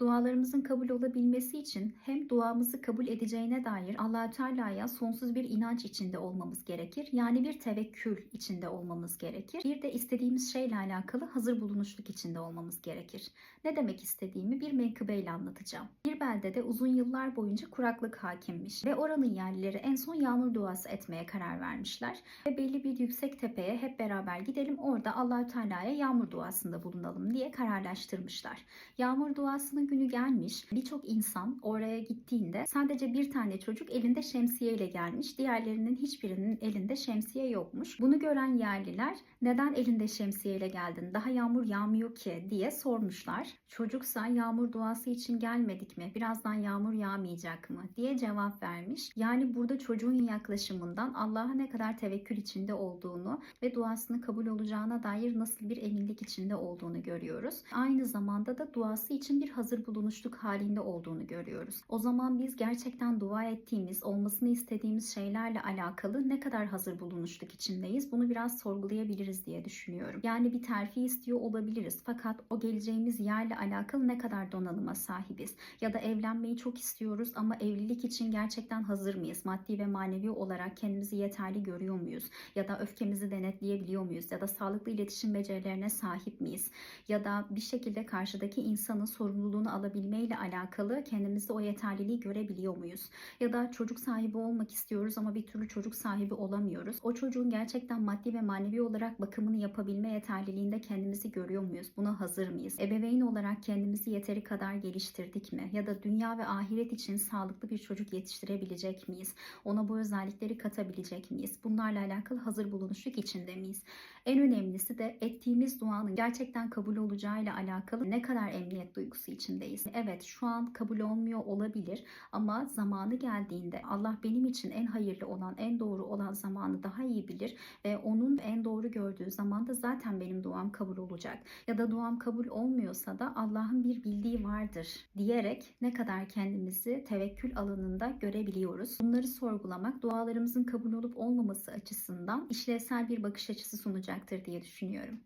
Dualarımızın kabul olabilmesi için hem duamızı kabul edeceğine dair Allahü Teala'ya sonsuz bir inanç içinde olmamız gerekir. Yani bir tevekkül içinde olmamız gerekir. Bir de istediğimiz şeyle alakalı hazır bulunuşluk içinde olmamız gerekir. Ne demek istediğimi bir menkıbeyle anlatacağım. Bir beldede uzun yıllar boyunca kuraklık hakimmiş ve oranın yerlileri en son yağmur duası etmeye karar vermişler ve belli bir yüksek tepeye hep beraber gidelim orada Allahü Teala'ya yağmur duasında bulunalım diye kararlaştırmışlar. Yağmur duasının günü gelmiş. Birçok insan oraya gittiğinde sadece bir tane çocuk elinde şemsiye ile gelmiş. Diğerlerinin hiçbirinin elinde şemsiye yokmuş. Bunu gören yerliler neden elinde şemsiye ile geldin? Daha yağmur yağmıyor ki diye sormuşlar. Çocuksa yağmur duası için gelmedik mi? Birazdan yağmur yağmayacak mı? diye cevap vermiş. Yani burada çocuğun yaklaşımından Allah'a ne kadar tevekkül içinde olduğunu ve duasını kabul olacağına dair nasıl bir eminlik içinde olduğunu görüyoruz. Aynı zamanda da duası için bir hazır bulunuşluk halinde olduğunu görüyoruz. O zaman biz gerçekten dua ettiğimiz, olmasını istediğimiz şeylerle alakalı ne kadar hazır bulunuşluk içindeyiz? Bunu biraz sorgulayabiliriz diye düşünüyorum. Yani bir terfi istiyor olabiliriz. Fakat o geleceğimiz yerle alakalı ne kadar donanıma sahibiz? Ya da evlenmeyi çok istiyoruz ama evlilik için gerçekten hazır mıyız? Maddi ve manevi olarak kendimizi yeterli görüyor muyuz? Ya da öfkemizi denetleyebiliyor muyuz? Ya da sağlıklı iletişim becerilerine sahip miyiz? Ya da bir şekilde karşıdaki insanın sorumluluğunu alabilmeyle alakalı kendimizde o yeterliliği görebiliyor muyuz? Ya da çocuk sahibi olmak istiyoruz ama bir türlü çocuk sahibi olamıyoruz. O çocuğun gerçekten maddi ve manevi olarak bakımını yapabilme yeterliliğinde kendimizi görüyor muyuz? Buna hazır mıyız? Ebeveyn olarak kendimizi yeteri kadar geliştirdik mi? Ya da dünya ve ahiret için sağlıklı bir çocuk yetiştirebilecek miyiz? Ona bu özellikleri katabilecek miyiz? Bunlarla alakalı hazır bulunuşluk içinde miyiz? En önemlisi de ettiğimiz duanın gerçekten kabul olacağıyla alakalı ne kadar emniyet duygusu içindeyiz. Evet şu an kabul olmuyor olabilir ama zamanı geldiğinde Allah benim için en hayırlı olan, en doğru olan zamanı daha iyi bilir ve onun en doğru gördüğü zamanda zaten benim duam kabul olacak. Ya da duam kabul olmuyorsa da Allah'ın bir bildiği vardır diyerek ne kadar kendimizi tevekkül alanında görebiliyoruz. Bunları sorgulamak dualarımızın kabul olup olmaması açısından işlevsel bir bakış açısı sunacaktır diye düşünüyorum.